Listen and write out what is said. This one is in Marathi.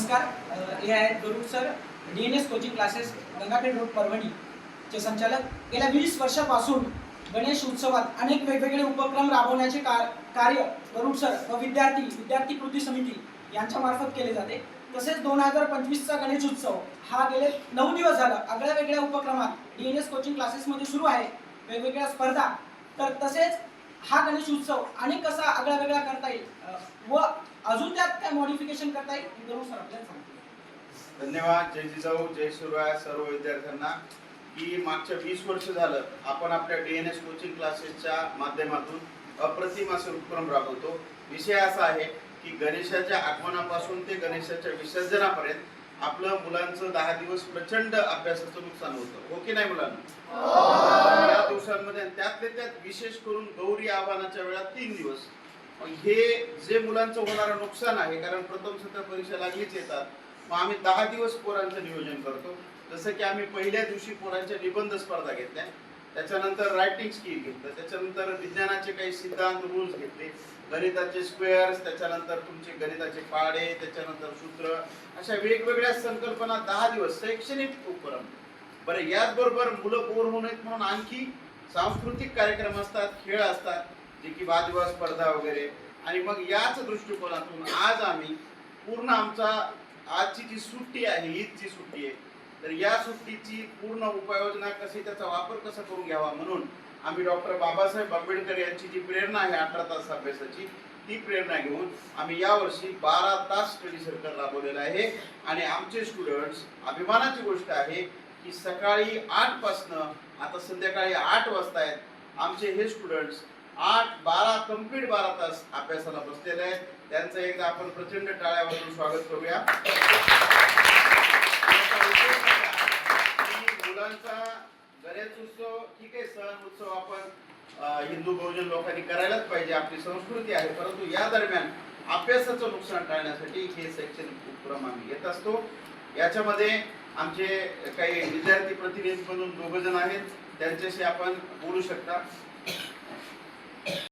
नमस्कार. हे आहेत Garud sir D N S coaching classes Gangakhed road Parbhani चे संचालक. गेल्या वीस वर्षापासून गणेश उत्सवात अनेक वेगवेगळे उपक्रम राबवण्याचे कार कार्य गरुड सर व विद्यार्थी विद्यार्थी कृती समिती यांच्या मार्फत केले जाते. तसेच दोन हजार पंचवीसचा गणेश उत्सव हा गेले नऊ दिवस झाला. आगळ्या वेगळ्या उपक्रमात डी एन एस कोचिंग क्लासेसमध्ये सुरू आहे. वेगवेगळ्या स्पर्धा. तर तसेच हा गणेश उत्सव आणि कसा आगळा वेगळा करता येईल अ, व अजून त्यात काय मॉडिफिकेशन करता येईल? हे गरुड सर आपल्याला सांगतील धन्यवाद. जय जिजाऊ जय शिवराय सर्व विद्यार्थ्यांना. की मागच्या वीस वर्ष झालं आपण आपल्या डी एन एस कोचिंग क्लासेसच्या माध्यमातून अप्रतिम असे उपक्रम राबवतो. विषय असा आहे की गणेशाच्या आगमनापासून ते गणेशाच्या विसर्जनापर्यंत आपलं मुलांचं दहा दिवस प्रचंड अभ्यासाचं नुकसान होतं. हो की नाही मुलांना? या दिवसांमध्ये आणि त्यातले त्यात विशेष करून गौरी आव्हानाच्या वेळात तीन दिवस. हे जे मुलांचं होणारं नुकसान आहे कारण प्रथम सत्र परीक्षा लागलीच येतात मग आम्ही दहा दिवस पोरांचं नियोजन करतो. जसं की आम्ही पहिल्या दिवशी पोरांच्या निबंध स्पर्धा घेतल्या. त्याच्यानंतर रायटिंग स्किल घेतलं. त्याच्यानंतर विज्ञानाचे काही सिद्धांत रूल्स घेतले. गणिताचे स्क्वेअर्स त्याच्यानंतर तुमचे गणिताचे पाडे त्याच्यानंतर सूत्र. अशा वेगवेगळ्या संकल्पना दहा दिवस शैक्षणिक उपक्रम. बरं याचबरोबर मुलं बोर होऊ नयेत म्हणून आणखी सांस्कृतिक कार्यक्रम असतात खेळ असतात. जे की वादविवाद स्पर्धा वगैरे. आणि मग याच दृष्टिकोनातून आज आम्ही पूर्ण आमचा आजची जी सुट्टी आहे ईदची सुट्टी आहे तर या सुट्टीची पूर्ण उपाययोजना कशी त्याचा वापर कसा करून घ्यावा म्हणून आम्ही डॉक्टर बाबासाहेब आंबेडकर यांची जी प्रेरणा आहे अठरा तास अभ्यासाची ती प्रेरणा घेऊन आम्ही यावर्षी बारा तास स्टडी सर्कल राबवलेलं आहे. आणि आमचे स्टुडंट्स अभिमानाची गोष्ट आहे की सकाळी आठपासनं आता संध्याकाळी आठ वाजता आहेत आमचे हे स्टुडंट्स आठ बारा कंप्लीट बारा तास अभ्यासाला बसलेले आहेत. त्यांचं एकदा आपण प्रचंड टाळ्या वाजून स्वागत करूया. मुलांचा गणेश उत्सव ठीक आहे सण उत्सव आपण हिंदू बहुजन लोकांनी करायलाच पाहिजे. आपली संस्कृती आहे. परंतु या दरम्यान अभ्यासाचं नुकसान टाळण्यासाठी हे शैक्षणिक उपक्रम आम्ही घेत असतो. याच्यामध्ये आमचे काही विद्यार्थी प्रतिनिधी म्हणून दोघ जण आहेत. त्यांच्याशी आपण बोलू शकता.